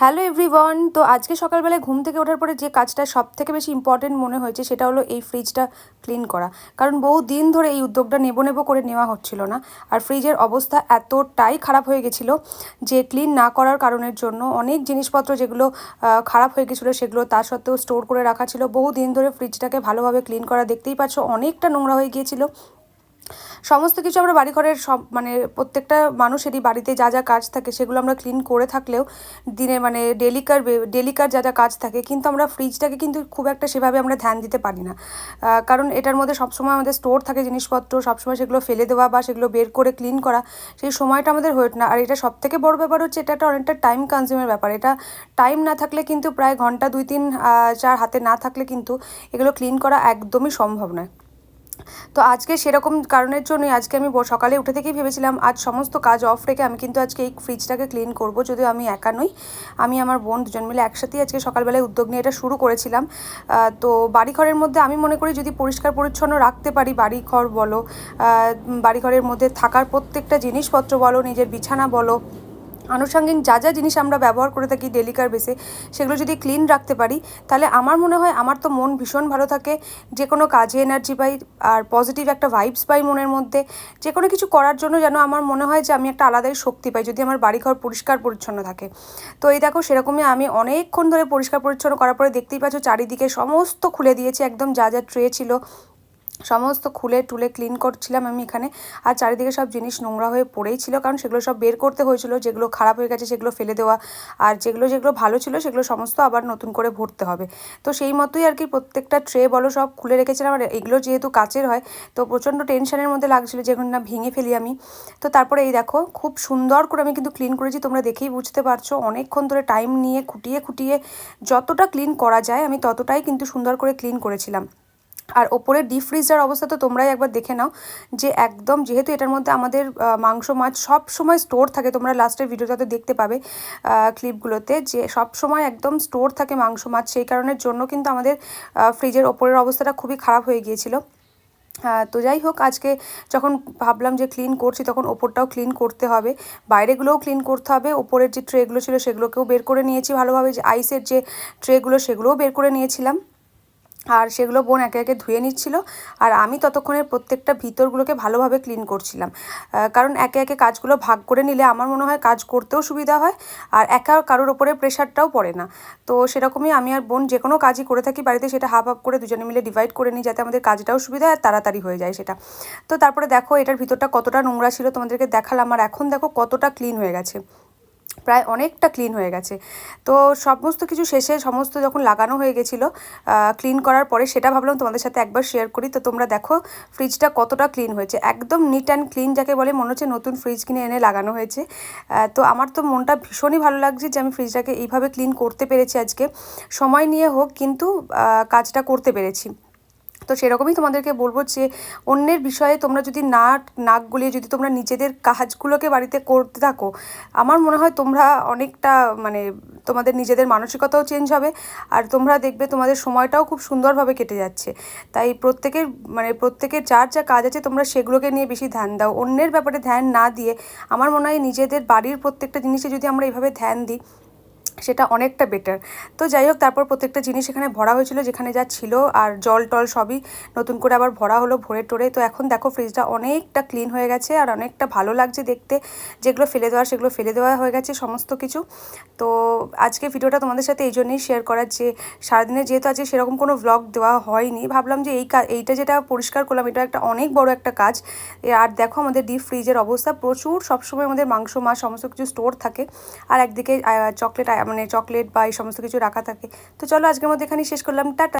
Hello everyone, তো আজকে সকালবেলায় ঘুম থেকে ওঠার পরে যে কাজটা সব থেকে বেশি ইম্পর্টেন্ট মনে হয়েছে সেটা হলো এই ফ্রিজটা ক্লিন করা। কারণ বহু দিন ধরে এই উদ্যোগটা নেব নেব করে নেওয়া হচ্ছিল না। আর ফ্রিজের অবস্থা এতটাই খারাপ হয়ে গেছিল যে ক্লিন না করার কারণের জন্য অনেক জিনিসপত্র যেগুলো খারাপ হয়ে গেছিল সেগুলো তা সত্ত্বেও স্টোর করে রাখা ছিল। বহু দিন ধরে ফ্রিজটাকে ভালোভাবে ক্লিন করা দেখতেই পাচ্ছ অনেকটা নোংরা হয়ে গিয়েছিল। সমস্ত কিছু আমরা বাড়ি ঘরের সব মানে প্রত্যেকটা মানুষেরই বাড়িতে যা যা কাজ থাকে সেগুলো আমরা ক্লিন করে থাকলেও দিনে মানে ডেলিকার ডেলিকার যা যা কাজ থাকে, কিন্তু আমরা ফ্রিজটাকে কিন্তু খুব একটা সেভাবে আমরা ধ্যান দিতে পারি না। কারণ এটার মধ্যে সবসময় আমাদের স্টোর থাকে জিনিসপত্র, সবসময় সেগুলো ফেলে দেওয়া বা সেগুলো বের করে ক্লিন করা, সেই সময়টা আমাদের হয়ে ওঠে না। আর এটা সব থেকে বড় ব্যাপার হচ্ছে এটা একটা অনেকটা টাইম কনজিউমের ব্যাপার। এটা টাইম না থাকলে কিন্তু প্রায় ঘণ্টা দুই, তিন চার হাতে না থাকলে কিন্তু এগুলো ক্লিন করা একদমই সম্ভব নয়। তো আজকে সেরকম কারণের জন্যই আজকে আমি সকালে উঠে থেকেই ভেবেছিলাম, আজ সমস্ত কাজ অফ রেখে আমি কিন্তু আজকে এই ফ্রিজটাকে ক্লিন করব, যদিও আমি একা নই। আমি আমার বোন দুজন মিলে একসাথেই আজকে সকালবেলায় উদ্যোগ নিয়ে এটা শুরু করেছিলাম। তো বাড়িঘরের মধ্যে আমি মনে করি যদি পরিষ্কার পরিচ্ছন্ন রাখতে পারি, বাড়িঘর বলো বাড়িঘরের মধ্যে থাকার প্রত্যেকটা জিনিসপত্র বলো, নিজের বিছানা বলো আনুষঙ্গিক যা যা জিনিস আমরা ব্যবহার করে থাকি ডেলিকার বেসে সেগুলো যদি ক্লিন রাখতে পারি, তাহলে আমার মনে হয় আমার তো মন ভীষণ ভালো থাকে। যে কোনো কাজে এনার্জি পাই আর পজিটিভ একটা ভাইবস পাই মনের মধ্যে। যে কোনো কিছু করার জন্য যেন আমার মনে হয় যে আমি একটা আলাদাই শক্তি পাই, যদি আমার বাড়িঘর পরিষ্কার পরিচ্ছন্ন থাকে। তো এই দেখো, সেরকমই আমি অনেকক্ষণ ধরে পরিষ্কার পরিচ্ছন্ন করার পরে দেখতেই পাচ্ছ চারিদিকে সমস্ত খুলে দিয়েছি, একদম যা যা ট্রে ছিল সমস্ত খুলে টুলে ক্লিন করছিলাম আমি এখানে। আর চারিদিকে সব জিনিস নোংরা হয়ে পড়েই ছিল, কারণ সেগুলো সব বের করতে হয়েছিল, যেগুলো খারাপ হয়ে গেছে সেগুলো ফেলে দেওয়া। আর যেগুলো যেগুলো ভালো ছিল সেগুলো সমস্ত আবার নতুন করে ভরতে হবে। তো সেই মতোই আর কি প্রত্যেকটা ট্রে বলো সব খুলে রেখেছিলাম। আর এগুলো যেহেতু কাচের হয়, তো প্রচণ্ড টেনশনের মধ্যে লাগছিল যেগুলো না ভেঙে ফেলি আমি। তো তারপরে এই দেখো, খুব সুন্দর করে আমি কিন্তু ক্লিন করেছি, তোমরা দেখেই বুঝতে পারছ। অনেকক্ষণ ধরে টাইম নিয়ে খুঁটিয়ে খুঁটিয়ে যতটা ক্লিন করা যায়, আমি ততটাই কিন্তু সুন্দর করে ক্লিন করেছিলাম। আর ওপরে ডিপ ফ্রিজার অবস্থা তো তোমরাই একবার দেখে নাও, যে একদম যেহেতু এটার মধ্যে আমাদের মাংস, মাছ সব সময় স্টোর থাকে, তোমরা লাস্টের ভিডিওটাতে দেখতে পাবে ক্লিপগুলোতে যে সব সময় একদম স্টোর থাকে মাংস, মাছ, সেই কারণের জন্য কিন্তু আমাদের ফ্রিজের ওপরের অবস্থাটা খুবই খারাপ হয়ে গিয়েছিল। তো যাই হোক, আজকে যখন ভাবলাম যে ক্লিন করছি, তখন ওপরটাও ক্লিন করতে হবে, বাইরেগুলোও ক্লিন করতে হবে, ওপরের যে ট্রেগুলো ছিল সেগুলোকেও বের করে নিয়েছি ভালোভাবে, যে আইসের যে ট্রেগুলো সেগুলোও বের করে নিয়েছিলাম। আর সেগুলো বোন একে একে ধুয়ে নিচ্ছিল আর আমি ততক্ষণের প্রত্যেকটা ভিতরগুলোকে ভালোভাবে ক্লিন করছিলাম। কারণ একে একে কাজগুলো ভাগ করে নিলে আমার মনে হয় কাজ করতেও সুবিধা হয় আর একা কারোর ওপরে প্রেশারটাও পড়ে না। তো সেরকমই আমি আর বোন যে কোনো কাজই করে থাকি বাড়িতে সেটা হাফ হাফ করে দুজনে মিলে ডিভাইড করে নিই যাতে আমাদের কাজটাও সুবিধা হয় আর তাড়াতাড়ি হয়ে যায় সেটা। তো তারপরে দেখো এটার ভিতরটা কতটা নোংরা ছিল তোমাদেরকে দেখালাম আর এখন দেখো কতটা ক্লিন হয়ে গেছে। প্রায় অনেকটা ক্লিন হয়ে গেছে। তো সমস্ত কিছু শেষে সমস্ত যখন লাগানো হয়ে গেছিল ক্লিন করার পরে সেটা ভাবলাম তোমাদের সাথে একবার শেয়ার করি। তো তোমরা দেখো ফ্রিজটা কতটা ক্লিন হয়েছে। একদম নিট অ্যান্ড ক্লিন যাকে বলে, মনে হচ্ছে নতুন ফ্রিজ কিনে এনে লাগানো হয়েছে। তো আমার তো মনটা ভীষণই ভালো লাগছে যে আমি ফ্রিজটাকে এইভাবে ক্লিন করতে পেরেছি আজকে। সময় নিয়ে হোক কিন্তু কাজটা করতে পেরেছি। তো সেরকমই তোমাদেরকে বলব যে অন্যের বিষয়ে তোমরা যদি নাক নাক গলিয়ে যদি তোমরা নিজেদের কাজগুলোকে বাড়িতে করতে থাকো, আমার মনে হয় তোমরা অনেকটা মানে তোমাদের নিজেদের মানসিকতাও চেঞ্জ হবে আর তোমরা দেখবে তোমাদের সময়টাও খুব সুন্দরভাবে কেটে যাচ্ছে। তাই প্রত্যেকের মানে প্রত্যেকের যার যা কাজ আছে তোমরা সেগুলোকে নিয়ে বেশি ধ্যান দাও। অন্যের ব্যাপারে ধ্যান না দিয়ে আমার মনে হয় নিজেদের বাড়ির প্রত্যেকটা জিনিসে যদি আমরা এভাবে ধ্যান দিই সেটা অনেকটা বেটার তো যাই হোক, তারপর প্রত্যেকটা জিনিস এখানে ভরা হয়েছিল, যেখানে যা ছিল আর জল টল সবই নতুন করে আবার ভরা হলো ভরে টোরে। তো এখন দেখো ফ্রিজটা অনেকটা ক্লিন হয়ে গেছে আর অনেকটা ভালো লাগছে দেখতে। যেগুলো ফেলে দেওয়া, সেগুলো ফেলে দেওয়া হয়ে গেছে সমস্ত কিছু। তো আজকে ভিডিওটা তোমাদের সাথে এই জন্যই শেয়ার করার যে সারাদিনে যেহেতু আজকে সেরকম কোনো ব্লগ দেওয়া হয়নি, ভাবলাম যে এই এইটা যেটা পরিষ্কার করলাম, এটা একটা অনেক বড় একটা কাজ। আর দেখো আমাদের ডিপ ফ্রিজের অবস্থা, প্রচুর সবসময় আমাদের মাংস, মাছ, সমস্ত কিছু স্টোর থাকে। আর একদিকে চকলেট মানে চকলেট বা এই সমস্ত কিছু রাখা থাকে। তো চলো আজকের মধ্যে এখানেই শেষ করলাম। টাটা।